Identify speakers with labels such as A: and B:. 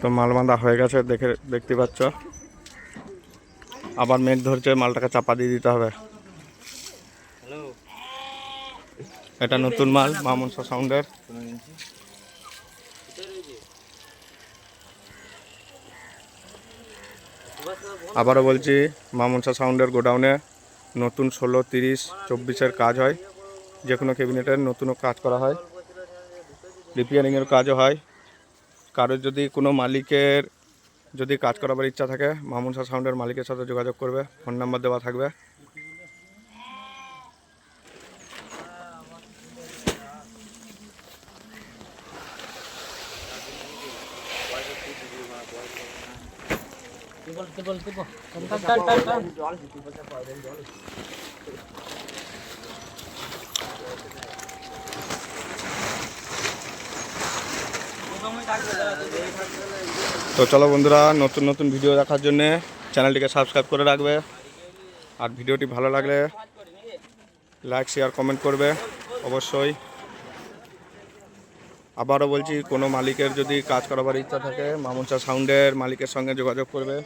A: তো মাল বাঁধা হয়ে গেছে, দেখে, দেখতে পাচ্ছ। আবার মেঘ ধরছে, মালটাকে চাপা দিয়ে দিতে হবে। এটা নতুন মাল মামুনসা সাউন্ডের। আবারও বলছি মামুনসা সাউন্ডের গোডাউনে নতুন ষোলো, তিরিশ, চব্বিশের কাজ হয়। যে কোনো ক্যাবিনেটের নতুনও কাজ করা হয়। রিপেয়ারিংয়ের কাজও হয়। কারোর যদি কোনো মালিকের যদি কাজ করাবার ইচ্ছা থাকে মামুনসা সাউন্ডের মালিকের সাথে যোগাযোগ করবে, ফোন নাম্বার দেওয়া থাকবে। তো চলো বন্ধুরা, নতুন নতুন ভিডিও দেখার জন্যে চ্যানেলটিকে সাবস্ক্রাইব করে রাখবে। আর ভিডিওটি ভালো লাগলে লাইক, শেয়ার, কমেন্ট করবে অবশ্যই। আবারও বলছি, কোনো মালিকের যদি কাজ করাবার ইচ্ছা থাকে মামুনসা সাউন্ডের মালিকের সঙ্গে যোগাযোগ করবে।